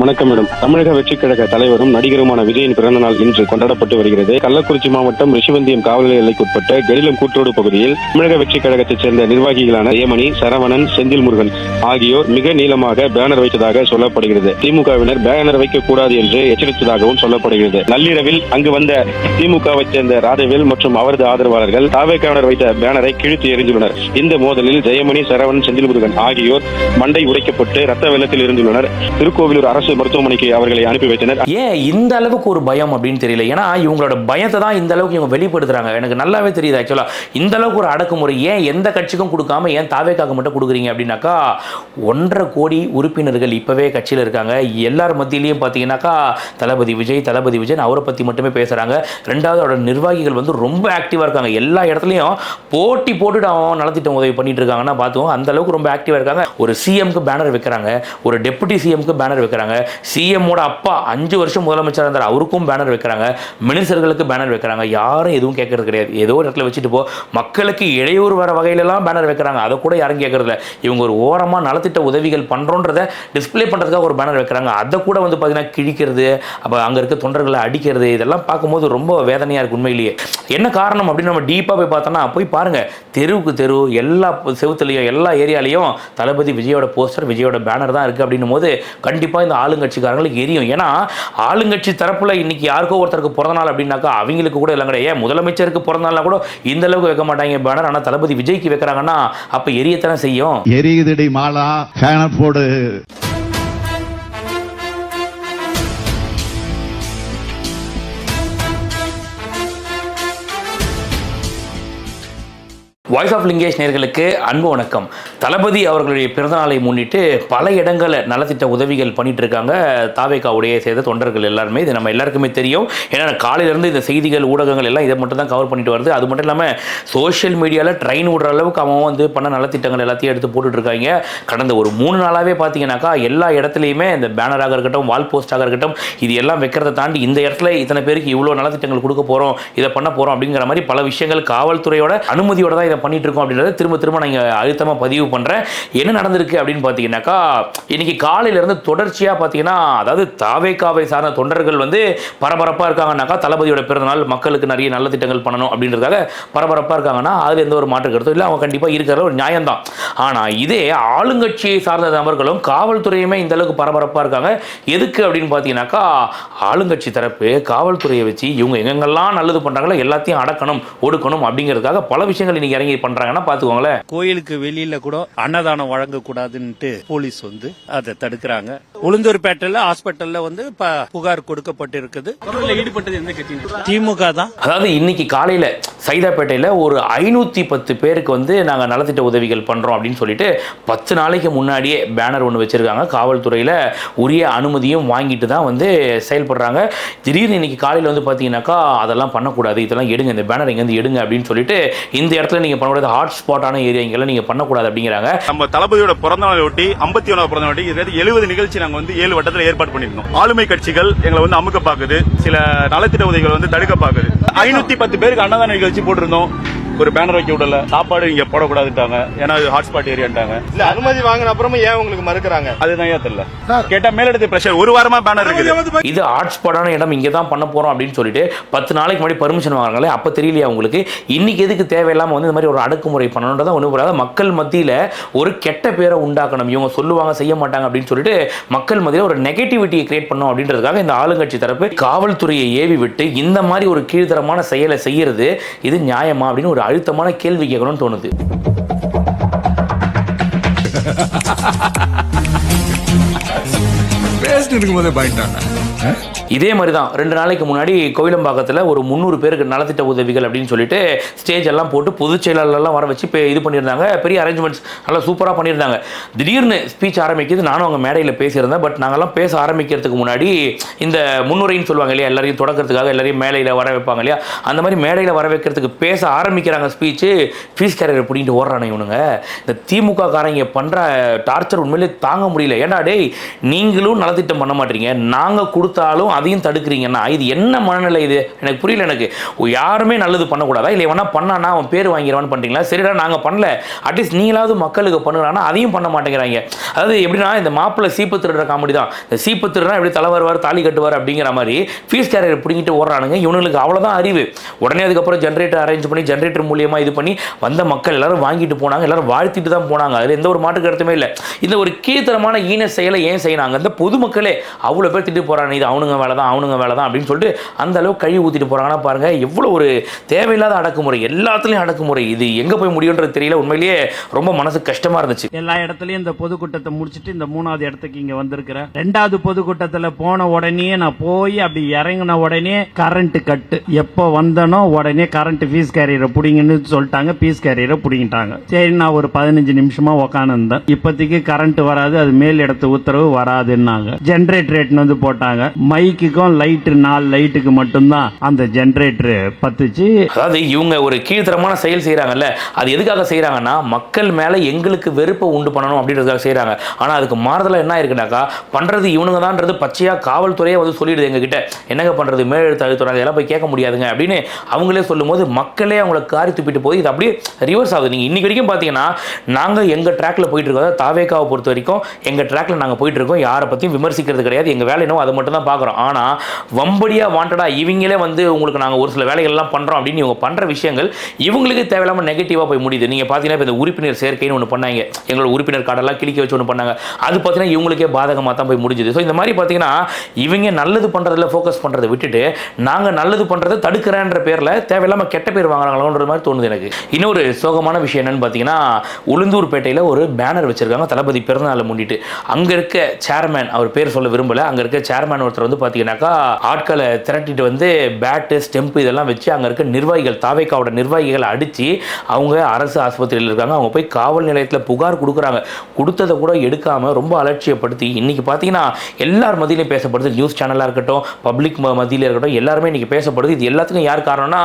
வணக்கம் மேடம். தமிழக வெற்றிக் கழக தலைவரும் நடிகருமான விஜயின் பிறந்த நாள் இன்று கொண்டாடப்பட்டு வருகிறது. கள்ளக்குறிச்சி மாவட்டம் ரிஷிவந்தியம் காவல் எல்லைக்குட்பட்ட கெடிலம் கூட்டோடு பகுதியில் தமிழக வெற்றிக் கழகத்தைச் சேர்ந்த நிர்வாகிகளான ஏமணி சரவணன் செந்தில் முருகன் ஆகியோர் மிக நீளமாக பேனர் வைத்ததாக சொல்லப்படுகிறது. திமுகவினர் பேனர் வைக்கக்கூடாது என்று எச்சரித்ததாகவும் சொல்லப்படுகிறது. நள்ளிரவில் அங்கு வந்த திமுகவைச் சேர்ந்த ராதவேல் மற்றும் அவரது ஆதரவாளர்கள் தாவேக்காவினர் வைத்த பேனரை கிழித்து எறிந்துள்ளனர். இந்த மோதலில் ஜெயமணி சரவணன் செந்தில் முருகன் ஆகியோர் மண்டை உடைக்கப்பட்டு ரத்த வெள்ளத்தில் இருந்துள்ளனர் திருக்கோவிலூர் அரசு மருத்துவமனைக்கு அவர்களை அனுப்பி வைத்தனர். ஏன் இந்த அளவுக்கு ஒரு பயம் அப்படின்னு தெரியல. ஏன்னா இவங்களோட பயத்தை தான் இந்த அளவுக்கு இவங்க வெளிப்படுத்துறாங்க. எனக்கு நல்லாவே தெரியுது ஆக்சுவலாக இந்த அளவுக்கு ஒரு அடக்குமுறை ஏன் எந்த கட்சிக்கும் கொடுக்காம ஏன் தாவேக்காக மட்டும் கொடுக்குறீங்க அப்படின்னாக்கா ஒன்றரை கோடி உறுப்பினர்கள் இப்போவே கட்சியில் இருக்காங்க. எல்லார் மத்தியிலையும் பார்த்தீங்கன்னாக்கா தளபதி விஜய் தளபதி விஜய் அவரை பற்றி மட்டுமே பேசுகிறாங்க ரெண்டாவது அவரோட நிர்வாகிகள் வந்து ரொம்ப ஆக்டிவாக இருக்காங்க. எல்லா இடத்துலையும் போட்டி போட்டுட்டு அவன் நலத்திட்டம் உதவி பண்ணிட்டு இருக்காங்கன்னா பார்த்தோம் அந்த அளவுக்கு ரொம்ப ஆக்டிவாக இருக்காங்க. ஒரு சிஎம்க்கு பேனர் வைக்கிறாங்க. ஒரு டெப்புட்டி சிஎம்க்கு பேனர் வைக்கிறாங்க. சிஎம்மோட அப்பா அஞ்சு வருஷம் முதலமைச்சராக இருந்தார். அவருக்கும் பேனர் வைக்கிறாங்க. மினிஸ்டர்களுக்கு பேனர் வைக்கிறாங்க. யாரும் எதுவும் கேட்கறது கிடையாது. ஏதோ ஒரு இடத்துல வச்சுட்டு போ. மக்களுக்கு இடையூறு வர வகையிலலாம் பேனர் வைக்கிறாங்க. அதை கூட யாரும் கேட்கறதில்ல. இவங்க ஒரு ஓரமாக நலத்திட்ட உதவிகள் பண்ணுறோன்றத டிஸ்பிளே பண்ணுறதுக்காக ஒரு பேனர் வைக்கிறாங்க. அதை கூட வந்து பார்த்தீங்கன்னா கிழிக்கிறது அப்போ அங்கே இருக்க தொண்டர்களை அடிக்கிறது இதெல்லாம் பார்க்கும்போது ரொம்ப வேதனையாக இருக்கு உண்மையிலேயே. என்ன காரணம் அப்படின்னு நம்ம டீப்பாக போய் பார்த்தோன்னா போய் பாருங்கள் தெருவுக்கு தெரு எல்லா செவுத்துலையும் எல்லா ஏரியாலையும் தளபதி விஜயோட போஸ்டர் விஜயோட பேனர் தான் இருக்குது அப்படின்னும் போது கண்டிப்பாக இந்த ஆளுங்கட்சிக்காரங்களுக்கு எரியும். ஏன்னா ஆளுங்கட்சி தரப்பில் இன்னைக்கு யாருக்கோ ஒருத்தருக்கு பிறந்த நாள் அப்படின்னாக்கா அவங்களுக்கு கூட இல்லை கிடையாது ஏன் முதலமைச்சருக்கு பிறந்த நாள்னா கூட இந்த அளவுக்கு வைக்க மாட்டாங்க பேனர் ஆனால் தளபதி விஜய்க்கு வைக்கிறாங்கன்னா அப்போ எரியத்தானே செய்யும்? எரியுதடி மாலா போடு. வாய்ஸ் ஆஃப் லிங்கேஷ் நேர்களுக்கு அன்பு வணக்கம். தளபதி அவர்களுடைய பிறந்தநாளை முன்னிட்டு பல இடங்களில் நலத்திட்ட உதவிகள் பண்ணிட்டு இருக்காங்க தாவேக்காவுடைய சேர்ந்த தொண்டர்கள் எல்லாருமே இது நம்ம எல்லாருக்குமே தெரியும். ஏன்னா காலையிலேருந்து இந்த செய்திகள் ஊடகங்கள் எல்லாம் இதை மட்டும் தான் கவர் பண்ணிட்டு வருது. அது மட்டும் இல்லாமல் சோஷியல் மீடியாவில் ட்ரெயின் விடுற அளவுக்கு அவன் வந்து பண்ண நலத்திட்டங்கள் எல்லாத்தையும் எடுத்து போட்டுட்டு இருக்காங்க கடந்த ஒரு மூணு நாளாகவே பார்த்தீங்கன்னாக்கா எல்லா இடத்துலையுமே இந்த பேனராக இருக்கட்டும் வால் போஸ்டாக இருக்கட்டும் இது எல்லாம் வைக்கிறத தாண்டி இந்த இடத்துல இத்தனை பேருக்கு இவ்வளோ நலத்திட்டங்கள் கொடுக்க போகிறோம் இதை பண்ண போகிறோம் அப்படிங்கிற மாதிரி பல விஷயங்கள் காவல்துறையோட அனுமதியோட தான் இதை பண்ணிட்டு இருக்கோம் அப்படின்றத திரும்ப திரும்ப நான் இங்கே அழுத்தமாக பதிவு பண்ணுறேன் என்ன நடந்திருக்கு அப்படின்னு பார்த்தீங்கன்னாக்கா இன்னைக்கு காலையிலேருந்து தொடர்ச்சியாக பார்த்தீங்கன்னா அதாவது தாவேக்காவை சார்ந்த தொண்டர்கள் வந்து பரபரப்பாக இருக்காங்கன்னாக்கா தளபதியோட பிறந்தநாள் மக்களுக்கு நிறைய நல்ல திட்டங்கள் பண்ணணும் அப்படின்றதுக்காக பரபரப்பாக இருக்காங்கன்னா அதில் எந்த ஒரு மாற்று கருத்தும் இல்லை. அவங்க கண்டிப்பாக இருக்கிற ஒரு நியாயம்தான். ஆனால் இதே ஆளுங்கட்சியை சார்ந்த நபர்களும் காவல்துறையுமே இந்த அளவுக்கு பரபரப்பாக இருக்காங்க. எதுக்கு அப்படின்னு பார்த்தீங்கன்னாக்கா ஆளுங்கட்சி தரப்பு காவல்துறையை வச்சு இவங்க எங்கெங்கெல்லாம் நல்லது பண்ணுறாங்களோ எல்லாத்தையும் அடக்கணும் ஒடுக்கணும் அப்படிங்கிறதுக்காக பல விஷயங்கள் இன்னைக்கு இறங்கி பண்ணுறாங்கன்னா பார்த்துக்கோங்களேன் கோயிலுக்கு வெளியில கூட அன்னதானம் வழங்கக்கூடாதுன்ட்டு போலீஸ் வந்து அதை தடுக்கிறாங்க. உளுந்தூர்பேட்டையில ஹாஸ்பிட்டல்ல வந்து புகார் கொடுக்கப்பட்டிருக்குது. திமுக தான். அதாவது இன்னைக்கு காலையில் சைதாப்பேட்டையில் ஒரு ஐநூற்றி பத்து பேருக்கு வந்து நாங்கள் நலத்திட்ட உதவிகள் பண்ணுறோம் அப்படின்னு சொல்லிட்டு பத்து நாளைக்கு முன்னாடியே பேனர் ஒன்று வச்சுருக்காங்க. காவல்துறையில் உரிய அனுமதியும் வாங்கிட்டு தான் வந்து செயல்படுறாங்க. திடீர்னு இன்னைக்கு காலையில் வந்து பார்த்தீங்கன்னாக்கா அதெல்லாம் பண்ணக்கூடாது. இதெல்லாம் எடுங்க இந்த பேனர் இங்கேருந்து எடுங்க அப்படின்னு சொல்லிட்டு இந்த இடத்துல நீங்கள் பண்ணக்கூடாது ஹாட் ஸ்பாட்டான ஏரியா இங்கெல்லாம் நீங்கள் பண்ணக்கூடாது அப்படிங்கிறாங்க. நம்ம தளபதியோட பிறந்த நாளை ஒட்டி ஐம்பத்தி ஒன்றாவது பிறந்த நாளை ஒட்டி எழுபது நிகழ்ச்சி நாங்க வந்து ஏழு வட்டத்தில் ஏற்பாடு பண்ணிருந்தோம் ஆளுமை கட்சிகள் எங்களை வந்து அமுக்க பாக்குது சில நலத்திட்ட உதவிகள் வந்து தடுக்க பாக்குது ஐநூத்தி பத்து பேருக்கு அன்னதான நிகழ்ச்சி போட்டிருந்தோம். ஒரு பேனர் வைக்க விடல. சாப்பாடு இங்க போடக்கூடாதுட்டாங்க ஏன்னா இது ஹாட்ஸ்பாட் ஏரியாட்டாங்க இல்ல அனுமதி வாங்கின அப்புறமா ஏன் உங்களுக்கு மறுக்கறாங்க? அதுதான் ஏன் தெரியல. கேட்டா மேலெடுத்து பிரஷர் ஒரு வாரமா பேனர் இருக்குது. இது ஹாட்ஸ்பாட்டான இடம் இங்கே தான் பண்ண போகிறோம் அப்படின்னு சொல்லிட்டு பத்து நாளைக்கு முன்னாடி பர்மிஷன் வாங்குறாங்களே அப்போ தெரியலையா உங்களுக்கு? இன்னைக்கு எதுக்கு தேவையில்லாமல் வந்து இந்த மாதிரி ஒரு அடக்குமுறை பண்ணணுன்றதை ஒன்றும் புரியாத மக்கள் மத்தியில் ஒரு கெட்ட பேரை உண்டாக்கணும். இவங்க சொல்லுவாங்க செய்ய மாட்டாங்க அப்படின்னு சொல்லிட்டு மக்கள் மத்தியில் ஒரு நெகட்டிவிட்டியை கிரியேட் பண்ணணும் அப்படின்றதுக்காக இந்த ஆளுங்கட்சி தரப்பு காவல்துறையை ஏவி விட்டு இந்த மாதிரி ஒரு கீழ்த்தரமான செயலை செய்யறது இது நியாயமா அப்படின்னு ஒரு அழுத்தமான கேள்வி கேட்கணும்னு தோணுது. பேசிட்டு இருக்கும்போதே பாயிண்டாங்க இதே மாதிரி தான் ரெண்டு நாளைக்கு முன்னாடி கோயிலம்பாக்கத்தில் ஒரு முந்நூறு பேருக்கு நலத்திட்ட உதவிகள் அப்படின்னு சொல்லிட்டு ஸ்டேஜ் எல்லாம் போட்டு பொதுச் செயலாளர்லாம் வர வச்சு இப்போ இது பண்ணியிருந்தாங்க. பெரிய அரேஞ்ச்மெண்ட்ஸ் நல்லா சூப்பராக பண்ணியிருந்தாங்க. திடீர்னு ஸ்பீச் ஆரம்பிக்குது. நானும் அவங்க மேடையில் பேசியிருந்தேன். பட் நாங்கள்லாம் பேச ஆரம்பிக்கிறதுக்கு முன்னாடி இந்த முன்னுரைன்னு சொல்லுவாங்க இல்லையா எல்லாரையும் தொடக்கிறதுக்காக எல்லாரையும் மேடையில் வர வைப்பாங்க இல்லையா அந்த மாதிரி மேடையில் வர வைக்கிறதுக்கு பேச ஆரம்பிக்கிறாங்க ஸ்பீச்சு ஃபீஸ் கேரியர் பிடிங்கிட்டு ஓடுறானே இவனுங்க. இந்த திமுக காரங்க பண்ணுற டார்ச்சர் உண்மையிலே தாங்க முடியல. ஏன்டா டேய் நீங்களும் நலத்திட்டம் பண்ண மாட்டீங்க. நாங்கள் கொடு கொடுத்தாலும் அதையும் தடுக்கிறீங்கன்னா இது என்ன மனநிலை இது? எனக்கு புரியல எனக்கு. யாருமே நல்லது பண்ணக்கூடாதா? இல்லை வேணா பண்ணானா அவன் பேர் வாங்கிடுவான்னு பண்ணுறீங்களா சரிடா நாங்கள் பண்ணல. அட்லீஸ்ட் நீங்களாவது மக்களுக்கு பண்ணுறானா அதையும் பண்ண மாட்டேங்கிறாங்க. அதாவது எப்படின்னா இந்த மாப்பிள்ளை சீப்பு திருடுற காமெடி தான். இந்த சீப்பு திருடுனா எப்படி தலை வருவார் தாலி கட்டுவார் அப்படிங்கிற மாதிரி ஃபீஸ் கேரியர் பிடிங்கிட்டு ஓடுறானுங்க. இவனுங்களுக்கு அவ்வளோதான் அறிவு. உடனே அதுக்கப்புறம் ஜென்ரேட்டர் அரேஞ்ச் பண்ணி ஜென்ரேட்டர் மூலியமாக இது பண்ணி வந்த மக்கள் எல்லாரும் வாங்கிட்டு போனாங்க. எல்லாரும் வாழ்த்திட்டு தான் போனாங்க. அதில் எந்த ஒரு மாற்று கருத்துமே இல்லை. இந்த ஒரு கீழ்த்தரமான ஈன செயலை ஏன் செய்யறாங்க? அந்த பொதுமக்களே அவ்வளோ பேர் திட்டு போகிறாங்க இது அவனுங்க வேலை தான் அவனுங்க வேலை தான் அப்படின்னு சொல்லிட்டு அந்த அளவுக்கு கழுவி ஊற்றிட்டு போகிறாங்கன்னா பாருங்கள் எவ்வளோ ஒரு தேவையில்லாத அடக்குமுறை எல்லாத்துலேயும் அடக்குமுறை. இது எங்கே போய் முடியுன்றது தெரியல. உண்மையிலேயே ரொம்ப மனசு கஷ்டமாக இருந்துச்சு. எல்லா இடத்துலையும் இந்த பொதுக்கூட்டத்தை முடிச்சிட்டு இந்த மூணாவது இடத்துக்கு இங்கே வந்திருக்கிறேன் ரெண்டாவது பொதுக்கூட்டத்தில் போன உடனே நான் போய் அப்படி இறங்கின உடனே கரண்ட் கட்டு எப்போ வந்தனோ உடனே கரண்ட் ஃபீஸ் கேரியரை பிடிங்கன்னு சொல்லிட்டாங்க ஃபீஸ் கேரியரை பிடிங்கிட்டாங்க. சரி நான் ஒரு பதினஞ்சு நிமிஷமாக உக்காந்துருந்தேன். இப்போதைக்கு கரண்ட் வராது அது மேல் இடத்து உத்தரவு வராதுன்னாங்க. ஜென்ரேட் ரேட்னு வந்து போட்டாங்க. மைக்குக்கும் லைட்டு நாலு லைட்டுக்கு மட்டும்தான் அந்த ஜென்ரேட்டர் பத்துச்சு. அதாவது இவங்க ஒரு கீழ்த்தரமான செயல் செய்கிறாங்கல்ல அது எதுக்காக செய்கிறாங்கன்னா மக்கள் மேலே எங்களுக்கு வெறுப்பை உண்டு பண்ணணும் அப்படின்றதுக்காக செய்கிறாங்க ஆனால் அதுக்கு மாறுதலாக என்ன இருக்குனாக்கா பண்ணுறது இவனுங்க தான்றது பச்சையாக காவல்துறையே வந்து சொல்லிடுது எங்ககிட்ட. என்னங்க பண்ணுறது மேலெழுத்து அழுத்துறாங்க இதெல்லாம் போய் கேட்க முடியாதுங்க அப்படின்னு அவங்களே சொல்லும்போது மக்களே அவங்கள காரி துப்பிட்டு போய் இது அப்படியே ரிவர்ஸ் ஆகுது. நீங்கள் இன்னைக்கு வரைக்கும் பார்த்தீங்கன்னா நாங்கள் எங்கள் ட்ராக்ல போயிட்டு இருக்கோம். தாவேக்காவை பொறுத்த வரைக்கும் எங்கள் ட்ராக்ல நாங்கள் போயிட்டு இருக்கோம். யாரை பற்றியும் விமர்சிக்கிறது கிடையாது. எங்கள் வேலை என்னவோ அதை மட்டும் தான் பார்க்குறோம். ஆனால் வம்படியாக வாண்டடா இவங்களே வந்து உங்களுக்கு நாங்கள் ஒரு சில வேலைகள்லாம் பண்ணுறோம் அப்படின்னு இவங்க பண்ணுற விஷயங்கள் இவங்களுக்கு தேவையில்லாமல் நெகட்டிவாக போய் முடியுது. நீங்கள் பார்த்தீங்கன்னா இப்போ இந்த உறுப்பினர் சேர்க்கைன்னு ஒன்று பண்ணாங்க. எங்களோட உறுப்பினர் கார்டெல்லாம் கிளிக்க வச்சு ஒன்று பண்ணாங்க. அது பார்த்தீங்கன்னா இவங்களுக்கே பாதகமாக தான் போய் முடிஞ்சுது. ஸோ இந்த மாதிரி பார்த்தீங்கன்னா இவங்க நல்லது பண்ணுறதுல ஃபோக்கஸ் பண்ணுறதை விட்டுட்டு நாங்கள் நல்லது பண்ணுறதை தடுக்கிறேன்ற பேரில் தேவையில்லாமல் கெட்ட பேர் வாங்குறாங்களோன்ற மாதிரி தோணுது எனக்கு. இன்னொரு சோகமான விஷயம் என்னென்னு பார்த்தீங்கன்னா உளுந்தூர்பேட்டையில் ஒரு பேனர் வச்சிருக்காங்க. தளபதி பிறந்தநாளை முன்னிட்டு. அங்கே இருக்க சேர்மேன் அவர் பேர் சொல்ல விரும்பல. அங்கே இருக்க சேர்மேன் ஒருத்தர் வந்து பார்த்தீங்கன்னாக்கா ஆட்களை திரட்டிட்டு வந்து பேட்டு ஸ்டெம்ப் இதெல்லாம் வச்சு அங்கே இருக்க நிர்வாகிகள் தாவேக்காவோட நிர்வாகிகளை அடித்து அவங்க அரசு ஆஸ்பத்திரியில் இருக்காங்க. அவங்க போய் காவல் நிலையத்தில் புகார் கொடுக்குறாங்க. கொடுத்ததை கூட எடுக்காமல் ரொம்ப அலட்சியப்படுத்தி இன்றைக்கி பார்த்தீங்கன்னா எல்லார் மத்தியிலையும் பேசப்படுது. நியூஸ் சேனலாக இருக்கட்டும் பப்ளிக் மத்தியில இருக்கட்டும் எல்லாருமே இன்றைக்கி பேசப்படுது. இது எல்லாத்துக்கும் யார் காரணம்னா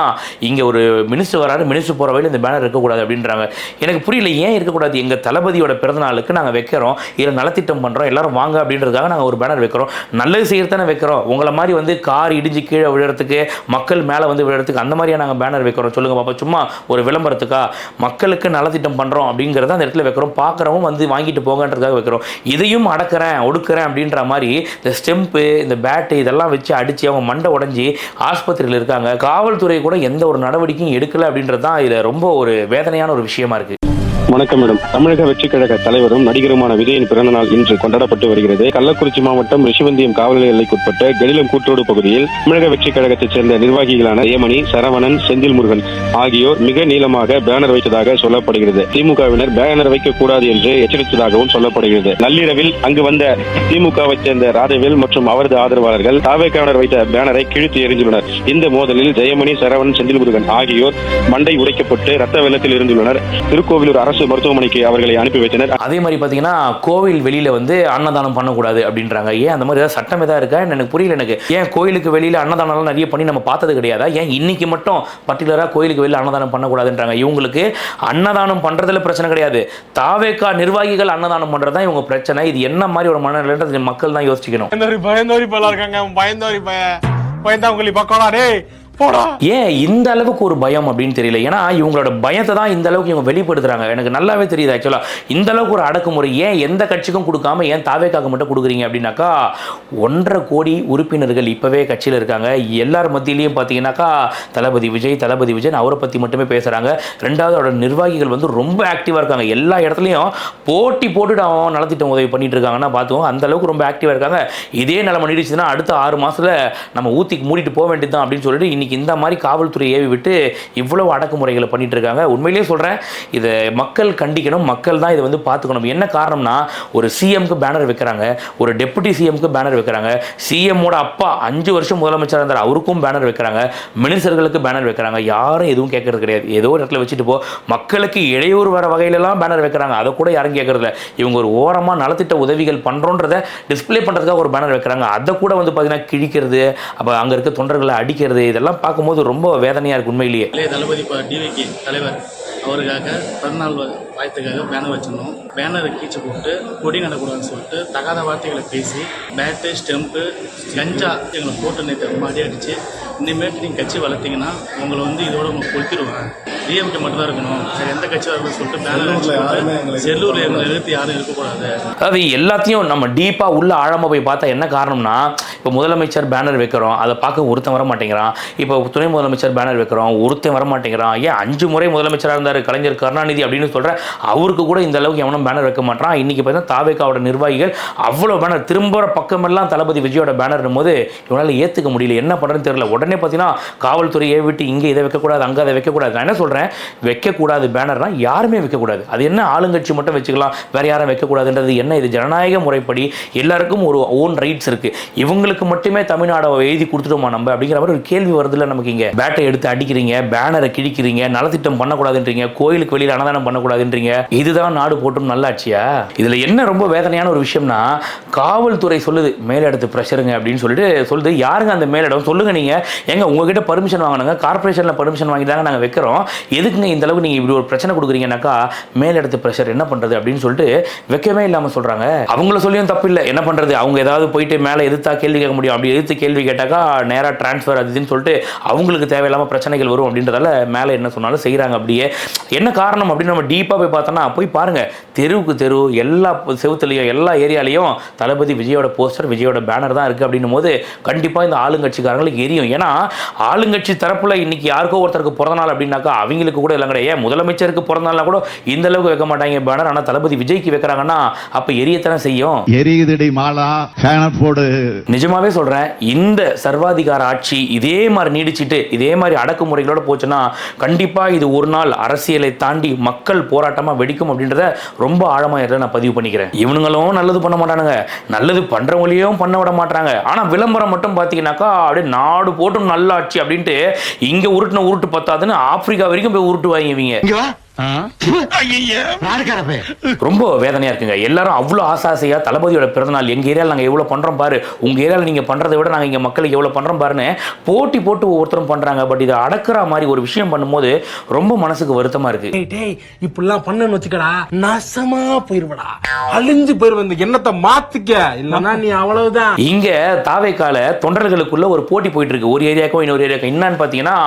இங்கே ஒரு மினிஸ்டர் வராரு மினிஸ்டர் போகிற வழியில் இந்த பேனர் இருக்கக்கூடாது அப்படின்றாங்க. எனக்கு புரியல ஏன் இருக்கக்கூடாது? எங்கள் தளபதியோட பிறந்தநாளுக்கு நாங்கள் வைக்கிறோம். இதில் நலத்திட்டம் பண்ணுறோம் எல்லாரும் வாங்க அப்படின்றதுக்காக நாங்கள் ஒரு பேனர் வைக்கிறோம். நல்லது தானே வைக்கிறோம். உங்களை மாதிரி வந்து கார் இடிஞ்சு கீழே விழுறதுக்கு மக்கள் மேலே வந்து விழுறதுக்கு அந்த மாதிரியா நாங்கள் பேனர் வைக்கிறோம். சொல்லுங்கள் பாப்பா சும்மா ஒரு விளம்பரத்துக்கா? மக்களுக்கு நலத்திட்டம் பண்ணுறோம் அப்படிங்கிறத அந்த இடத்துல வைக்கிறோம். பார்க்குறவங்க வந்து வாங்கிட்டு போங்கன்றதுக்காக வைக்கிறோம். இதையும் அடக்கிறேன் ஒடுக்கிறேன் அப்படின்ற மாதிரி இந்த ஸ்டெம்ப்பு இந்த பேட்டு இதெல்லாம் வச்சு அடித்து அவங்க மண்டை உடஞ்சி ஆஸ்பத்திரியில் இருக்காங்க. காவல்துறை கூட எந்த ஒரு நடவடிக்கையும் எடுக்கலை அப்படின்றது தான் இதில் ரொம்ப ஒரு வேதனையான ஒரு விஷயமா இருக்குது வணக்கம் மேடம். தமிழக வெற்றிக் கழக தலைவரும் நடிகருமான விஜயின் பிறந்த நாள் இன்று கொண்டாடப்பட்டு வருகிறது. கள்ளக்குறிச்சி மாவட்டம் ரிஷிவந்தியம் காவல் எல்லைக்குட்பட்ட கெடிலம் கூட்டோடு பகுதியில் தமிழக வெற்றிக் கழகத்தைச் சேர்ந்த நிர்வாகிகளான ஏமணி சரவணன் செந்தில் முருகன் ஆகியோர் மிக நீளமாக பேனர் வைத்ததாக சொல்லப்படுகிறது. திமுகவினர் பேனர் வைக்கக்கூடாது என்று எச்சரித்ததாகவும் சொல்லப்படுகிறது. நள்ளிரவில் அங்கு வந்த திமுகவை சேர்ந்த ராதவேல் மற்றும் அவரது ஆதரவாளர்கள் தாவேக்காவினர் வைத்த பேனரை கிழித்து எறிந்துள்ளனர். இந்த மோதலில் ஜெயமணி சரவணன் செந்தில் முருகன் ஆகியோர் மண்டை உடைக்கப்பட்டு ரத்த வெள்ளத்தில் இருந்துள்ளனர் திருக்கோவிலூர் அரசு மருத்துவமனைக்கு அவர்களை அனுப்பி வைத்தனர். அதே மாதிரி பார்த்தீங்கன்னா கோவில் வெளியில் வந்து அன்னதானம் பண்ணக்கூடாது அப்படின்றாங்க. ஏன் அந்த மாதிரி ஏதாவது சட்டம் ஏதாவது இருக்கா? எனக்கு புரியல எனக்கு. ஏன் கோயிலுக்கு வெளியில் அன்னதானம்லாம் நிறைய பண்ணி நம்ம பார்த்தது கிடையாதா? ஏன் இன்னைக்கு மட்டும் பர்டிகுலராக கோயிலுக்கு வெளியில் அன்னதானம் பண்ணக்கூடாதுன்றாங்க? இவங்களுக்கு அன்னதானம் பண்ணுறதுல பிரச்சனை கிடையாது. தாவேக்கா நிர்வாகிகள் அன்னதானம் பண்ணுறது தான் இவங்க பிரச்சனை. இது என்ன மாதிரி ஒரு மனநிலைன்றது மக்கள் தான் யோசிக்கணும். பயந்தோரி பயந்தோரி பல இருக்காங்க. பயந்தோரி பய பயந்தாங்குழி பக்கோடா டேய். போடா. ஏன் இந்த அளவுக்கு ஒரு பயம் அப்படின்னு தெரியல. ஏன்னா இவங்களோட பயத்தை தான் இந்த அளவுக்கு இவங்க வெளிப்படுத்துறாங்க. எனக்கு நல்லாவே தெரியுது ஆக்சுவலாக இந்த அளவுக்கு ஒரு அடக்குமுறை. ஏன் எந்த கட்சிக்கும் கொடுக்காம ஏன் தாவேக்காக மட்டும் கொடுக்குறீங்க அப்படின்னாக்கா ஒன்றரை கோடி உறுப்பினர்கள் இப்போவே கட்சியில் இருக்காங்க. எல்லார் மத்தியிலையும் பார்த்தீங்கன்னாக்கா தளபதி விஜய் தளபதி விஜய் அவரை பற்றி மட்டுமே பேசுகிறாங்க ரெண்டாவது அவரோட நிர்வாகிகள் வந்து ரொம்ப ஆக்டிவாக இருக்காங்க. எல்லா இடத்துலையும் போட்டி போட்டுட்டு அவன் நலத்திட்டம் உதவி பண்ணிட்டு இருக்காங்கன்னா பார்த்தோம் அந்த அளவுக்கு ரொம்ப ஆக்டிவாக இருக்காங்க. இதே நிலைமை நீடிச்சுன்னா அடுத்த ஆறு மாசத்துல நம்ம ஊத்திக்கு மூடிட்டு போக வேண்டியதுதான் அப்படின்னு சொல்லிட்டு இன்றைக்கி இந்த மாதிரி காவல்துறை ஏவி விட்டு இவ்வளவு அடக்குமுறைகளை பண்ணிகிட்டு இருக்காங்க உண்மையிலேயே சொல்கிறேன் இதை மக்கள் கண்டிக்கணும் மக்கள் தான் இதை வந்து பார்த்துக்கணும். என்ன காரணம்னா ஒரு சிஎம்க்கு பேனர் வைக்கிறாங்க ஒரு டெப்புட்டி சிஎம்க்கு பேனர் வைக்கிறாங்க சிஎம்மோட அப்பா அஞ்சு வருஷம் முதலமைச்சராக இருந்தார் அவருக்கும் பேனர் வைக்கிறாங்க மினிஸ்டர்களுக்கு பேனர் வைக்கிறாங்க. யாரும் எதுவும் கேட்கறது கிடையாது. ஏதோ ஒரு இடத்துல வச்சுட்டு போ மக்களுக்கு இடையூறு வர வகையிலலாம் பேனர் வைக்கிறாங்க. அதை கூட யாரும் கேட்கறதில்ல. இவங்க ஒரு ஓரமாக நலத்திட்ட உதவிகள் பண்ணுறோன்றத டிஸ்பிளே பண்ணுறதுக்காக ஒரு பேனர் வைக்கிறாங்க. அதை கூட வந்து பார்த்தீங்கன்னா கிழிக்கிறது அப்போ அங்கே இருக்க தொண்டர்களை அடிக்கிறது இதெல்லாம் பார்க்கும்போது ரொம்ப வேதனையாக இருக்கு உண்மையிலேயே. தளபதி டிவிகே தலைவர் அவருக்காக பிறந்தநாள் வாழ்த்துக்காக பேனர் வச்சிருந்தோம். பேனரை கீச்சு போட்டு கொடி நடக்கூடாதுன்னு சொல்லிட்டு தகாத வார்த்தைகளை பேசி பேட்டு ஸ்டெம்ப்பு கஞ்சா எங்களை போட்டு நேற்று ரொம்ப அடி அடிச்சு இனிமேட்டு நீங்கள் கட்சி வளர்த்தீங்கன்னா உங்களை வந்து இதோட உங்களுக்கு கொடுத்துருவேன் டிஎம்கே மட்டும் தான் இருக்கணும். எந்த கட்சி வரணும்னு சொல்லிட்டு பேனர் செல்லூரில் எங்களை எதிர்த்து யாரும் இருக்கக்கூடாது. அதாவது எல்லாத்தையும் நம்ம டீப்பாக உள்ள ஆழமாக போய் பார்த்தா என்ன காரணம்னா இப்போ முதலமைச்சர் பேனர் வைக்கிறோம் அதை பார்க்க ஒருத்தன் வர மாட்டேங்கிறான். இப்போ துணை முதலமைச்சர் பேனர் வைக்கிறோம் ஒருத்தன் வர மாட்டேங்கிறான். ஏன் அஞ்சு முறை முதலமைச்சராக இருந்தார்? கலைஞர் கருணாநிதி அப்படின்னு சொல்கிற அவருக்கு கூட இந்த அளவுக்கு எவனும் பேனர் வைக்க மாட்டான். இன்னைக்கு பார்த்தா தாவேக்காவோட நிர்வாகிகள் அவ்வளோ பேனர் திரும்புகிற பக்கமெல்லாம் தளபதி விஜயோட பேனர் போது இவனால் ஏற்றுக்க முடியல. என்ன பண்ணுறதுன்னு தெரியல. உடனே பார்த்தீங்கன்னா காவல்துறையை விட்டு இங்கே இதை வைக்கக்கூடாது அங்கே அதை வைக்கக்கூடாது. நான் என்ன சொல்கிறேன் வைக்கக்கூடாது பேனர்னால் யாருமே வைக்கக்கூடாது. அது என்ன ஆளுங்கட்சி மட்டும் வச்சுக்கலாம் வேறு யாரும் வைக்கக்கூடாதுன்றது என்ன? இது ஜனநாயக முறைப்படி எல்லாருக்கும் ஒரு ஓன் ரைட்ஸ் இருக்கு. இவங்களுக்கு மட்டுமே தமிழ்நாடை எழுதி கொடுத்துட்டோமா நம்ம? அப்படிங்கிற மாதிரி ஒரு கேள்வி வருதுல்ல நமக்கு இங்கே. பேட்டை எடுத்து அடிக்கிறீங்க பேனரை கிழிக்கிறீங்க நலத்திட்டம் பண்ணக்கூடாதுன்றீங்க கோயிலுக்கு வெளியில் அன்னதானம் பண்ணக்கூடாதுன்றீங்க இதுதான் நாடு போட்டும் நல்லாச்சியா இதுல என்ன ரொம்ப வேதனையான ஒரு விஷயம்னா காவல்துறை சொல்லுது மேலிடத்து ப்ரெஷருங்க அப்படின்னு சொல்லிட்டு சொல்லுது. யாருங்க அந்த மேலிடம் சொல்லுங்க நீங்கள் எங்க உங்ககிட்ட பர்மிஷன் வாங்கினாங்க கார்பரேஷனில் பர்மிஷன் வாங்கி தாங்க நாங்கள் வைக்கிறோம். எதுக்குங்க இந்த அளவுக்கு நீங்க இப்படி ஒரு பிரச்சனை கொடுக்குறீங்கன்னாக்கா மேலிடத்து ப்ரெஷர் என்ன பண்றது அப்படின்னு சொல்லிட்டு வைக்கவே இல்லாம சொல்றாங்க. அவங்கள சொல்லியும் தப்பு இல்லை என்ன பண்றது? அவங்க ஏதாவது போயிட்டு மேலே எதிர்த்தா கேள்வி கேட்க முடியும். அப்படி எதிர்த்து கேள்வி கேட்டாக்கா நேராக டிரான்ஸ்ஃபர் அதுன்னு சொல்லிட்டு அவங்களுக்கு தேவையில்லாம பிரச்சனைகள் வரும் அப்படின்றதால மேலே என்ன சொன்னாலும் செய்கிறாங்க அப்படியே. என்ன காரணம் அப்படின்னு நம்ம டீப்பாக போய் பார்த்தோம்னா போய் பாருங்க. தெருவுக்கு தெரு எல்லா செவுத்துலையும் எல்லா ஏரியாலையும் தளபதி விஜயோட போஸ்டர் விஜயோட பேனர் தான் இருக்குது அப்படின்னும் போது கண்டிப்பாக இந்த ஆளுங்கட்சிக்காரங்களுக்கு எரியும். ஏன்னா ஆளுங்கட்சி தரப்புல இன்னைக்கு யாருக்கோ ஒருத்தருக்கு பிறந்த நாள் அப்படின்னாக்கா அவங்களுக்கு கூட கிடையாது. ஏன்? முதலமைச்சருக்கு பிறந்த நாள்னா கூட இந்த அளவுக்கு வைக்க மாட்டாங்க பேனர் ஆனால் தளபதி விஜய்க்கு வைக்கிறாங்கன்னா அப்போ எரியத்தானே செய்யும்? எரியுதடி மாலா போடு. நிஜமாவே சொல்றேன் இந்த சர்வாதிகார ஆட்சி இதே மாதிரி நீடிச்சிட்டு இதே மாதிரி அடக்குமுறைகளோட போச்சுன்னா கண்டிப்பா இது ஒரு நாள் அரசியலை தாண்டி மக்கள் போராட்டமா வெடிக்கும் அப்படின்றத ரொம்ப ஆழமா இதில் நான் பதிவு பண்ணிக்கிறேன். இவனுங்களும் நல்லது பண்ண மாட்டானுங்க. நல்லது பண்றவங்களையும் பண்ண விட மாட்டாங்க. ஆனா விளம்பரம் மட்டும் பாத்தீங்கன்னாக்கா அப்படியே நாடு போட்டும் நல்ல ஆட்சி அப்படின்ட்டு இங்க உருட்டுன உருட்டு பத்தாதுன்னு ஆப்பிரிக்கா வரைக்கும் போய் உருட்டு இவங்க ரொம்ப வேதனையா இருக்குங்க. எல்லாரும் அவ்வளோ ஆசாசையா தளபதியோட பிறந்தநாள் எங்க ஏரியாவில் நாங்கள் எவ்வளோ பண்றோம் பாரு. உங்க ஏரியாவில் நீங்க பண்றதை விட நாங்கள் இங்க மக்களுக்கு எவ்வளோ பண்றோம் பாருன்னு போட்டி போட்டு ஒவ்வொருத்தரும் பண்றாங்க. பட் இதை அடக்குற மாதிரி ஒரு விஷயம் பண்ணும்போது ரொம்ப மனசுக்கு வருத்தமா இருக்கு. டேய் டேய் இப்படிலாம் பண்ணன்னு வச்சுக்கடா நாசமா போயிருவடா. அழிஞ்சு போயிருவ இந்த எண்ணத்தை மாத்திக்க. இல்லன்னா நீ அவ்வளவுதான். இங்க தாவைக்கால தொண்டர்களுக்குள்ள ஒரு போட்டி போயிட்டு இருக்கு. ஒரு ஏரியாக்கும் இன்னொரு ஏரியாக்கும். என்னன்னு பாத்தீங்கன்னா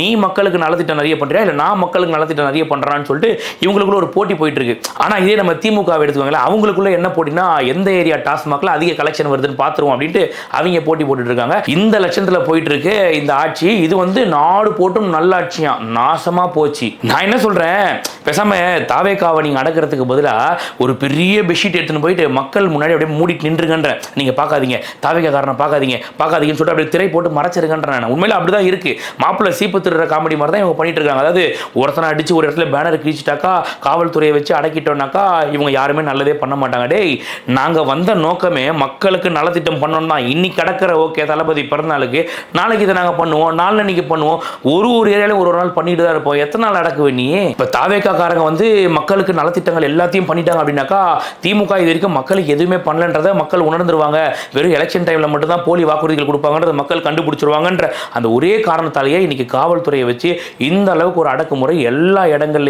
நீ மக்களுக்கு நலத்திட்டம் நிறைய பண்றியா? இல்ல நான் மக்களுக்கு நலத்திட்டம் நிறைய பண்ணுறான்னு சொல்லிட்டு இவங்களுக்குள்ள ஒரு போட்டி போயிட்டு இருக்கு ஆனா இதே நம்ம திமுக எடுத்துக்கோங்களேன் அவங்களுக்குள்ள என்ன போட்டினா எந்த ஏரியா டாஸ்மாக்ல அதிக கலெக்ஷன் வருதுன்னு பார்த்துருவோம் அப்படின்ட்டு அவங்க போட்டி போட்டுட்டு இருக்காங்க. இந்த லட்சத்தில் போயிட்டு இருக்கு இந்த ஆட்சி. இது வந்து நாடு போட்டும் நல்லாட்சியா? நாசமா போச்சு. நான் என்ன சொல்றேன்? பேசாம தாவேக்காவை நீங்க அடக்கிறதுக்கு பதிலா ஒரு பெரிய பெட்ஷீட் எடுத்துன்னு போயிட்டு மக்கள் முன்னாடி அப்படியே மூடிட்டு நின்றுங்கன்ற நீங்க பார்க்காதீங்க தாவேக்கா காரணம் பார்க்காதீங்க பார்க்காதீங்கன்னு சொல்லிட்டு அப்படியே திரை போட்டு மறைச்சிருக்கன்றேன் உண்மையில அப்படிதான் இருக்கு. மாப்பிள்ளை சீப்பு திருற காமெடி மாதிரி தான் இவங்க பண்ணிட்டு இருக்காங்க. அதாவது ஒருத்தனை அடிச்சு ஒரு இடத்துல பேனர் கிழிச்சிட்டாக்கா காவல்துறையை வச்சு அடக்கிட்டோம்னாக்கா இவங்க யாருமே நல்லதே பண்ண மாட்டாங்க. டேய் நாங்கள் வந்த நோக்கமே மக்களுக்கு நலத்திட்டம் பண்ணணும் தான் இன்னைக்கு கிடக்கிற ஓகே தளபதி பிறந்தநாளுக்கு நாளைக்கு இதை நாங்கள் பண்ணுவோம் நாளன்னைக்கு பண்ணுவோம். ஒரு ஒரு ஏரியாலையும் ஒரு ஒரு நாள் பண்ணிட்டு தான் இருப்போம். எத்தனை நாள் அடக்குவே நீ? இப்போ தாவேக்காக்காரங்க வந்து மக்களுக்கு நலத்திட்டங்கள் எல்லாத்தையும் பண்ணிட்டாங்க அப்படின்னாக்கா திமுக இது வரைக்கும் மக்களுக்கு எதுவுமே பண்ணலன்றதை மக்கள் உணர்ந்துருவாங்க. வெறும் எலெக்ஷன் டைமில் மட்டும் தான் போலி வாக்குறுதிகள் கொடுப்பாங்கன்றத மக்கள் கண்டுபிடிச்சிருவாங்கன்ற அந்த ஒரே காரணத்தாலேயே இன்னைக்கு காவல்துறையை வச்சு இந்த அளவுக்கு ஒரு அடக்குமுறை எல்லா இடங்கள்லையும்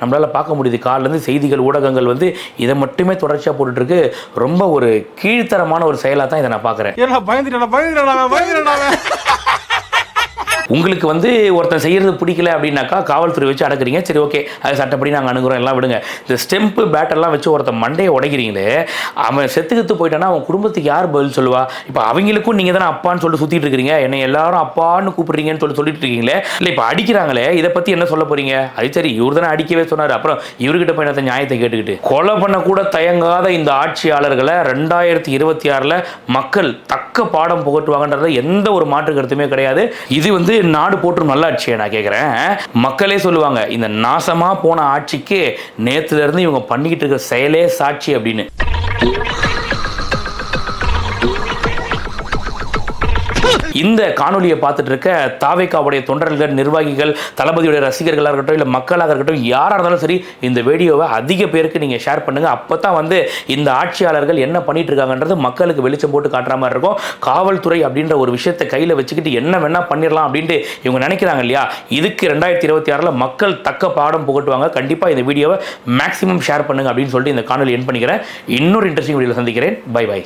நம்மளால பார்க்க முடியுது. காலைல இருந்து செய்திகள் ஊடகங்கள் வந்து இதை மட்டுமே தொடர்ச்சியா போட்டுட்ருக்கு. ரொம்ப ஒரு கீழ்த்தரமான ஒரு செயலா தான் இதை நான் பார்க்கறேன். ஏன்னா பயந்துட்டா பயந்துட்டா உங்களுக்கு வந்து ஒருத்தன் செய்கிறது பிடிக்கல அப்படின்னாக்கா காவல்துறை வச்சு அடக்குறீங்க. சரி ஓகே அது சட்டப்படி நாங்கள் அணுகிறோம். எல்லாம் விடுங்க. இந்த ஸ்டெம்ப்பு பேட்டெல்லாம் வச்சு ஒருத்தன் மண்டையை உடைக்கிறீங்களே அவன் செத்துக்கித்து போயிட்டானா அவன் குடும்பத்துக்கு யார் பதில் சொல்லுவா? இப்போ அவங்களுக்கும் நீங்கள் தானே அப்பான்னு சொல்லிட்டு சுற்றிட்டு இருக்கிறீங்க. என்னை எல்லாரும் அப்பான்னு கூப்பிடுறீங்கன்னு சொல்லி சொல்லிட்டு இருக்கீங்களே. இல்லை இப்போ அடிக்கிறாங்களே இதை பற்றி என்ன சொல்ல போறீங்க? அது சரி இவர் தானே அடிக்கவே சொன்னார். அப்புறம் இவர்கிட்ட போய் என்னத்த நியாயத்தை கேட்டுக்கிட்டு? கொலை பண்ண கூட தயங்காத இந்த ஆட்சியாளர்களை ரெண்டாயிரத்தி இருபத்தி ஆறில் மக்கள் தக்க பாடம் புகட்டுவாங்கன்றது எந்த ஒரு மாற்று கருத்துமே கிடையாது. இது வந்து நாடு போற்றும் நல்லாட்சியை நான் கேட்குறேன் மக்களே சொல்லுவாங்க இந்த நாசமா போன ஆட்சிக்கு நேத்துல இருந்து இவங்க பண்ணிக்கிட்டு இருக்கிற செயலே சாட்சி அப்படின்னு. இந்த காணொலியை பார்த்துட்டு இருக்க தாவேக்காவுடைய தொண்டர்கள் நிர்வாகிகள் தளபதியுடைய ரசிகர்களாக இருக்கட்டும் இல்லை மக்களாக இருக்கட்டும் யாராக இருந்தாலும் சரி இந்த வீடியோவை அதிக பேருக்கு நீங்கள் ஷேர் பண்ணுங்கள் அப்போ தான் வந்து இந்த ஆட்சியாளர்கள் என்ன பண்ணிட்டு இருக்காங்கன்றது மக்களுக்கு வெளிச்சம் போட்டு காட்டுற மாதிரி இருக்கும். காவல்துறை அப்படின்ற ஒரு விஷயத்தை கையில் வச்சுக்கிட்டு என்ன வேணால் பண்ணிடலாம் அப்படின்ட்டு இவங்க நினைக்கிறாங்க இல்லையா? இதுக்கு ரெண்டாயிரத்தி இருபத்தி ஆறில் மக்கள் தக்க பாடம் புகட்டுவாங்க. கண்டிப்பாக இந்த வீடியோவை மேக்ஸிமம் ஷேர் பண்ணுங்க அப்படின்னு சொல்லிட்டு இந்த காணொலி என் பண்ணிக்கிறேன். இன்னொரு இன்ட்ரெஸ்டிங் வீடியோவில் சந்திக்கிறேன். By by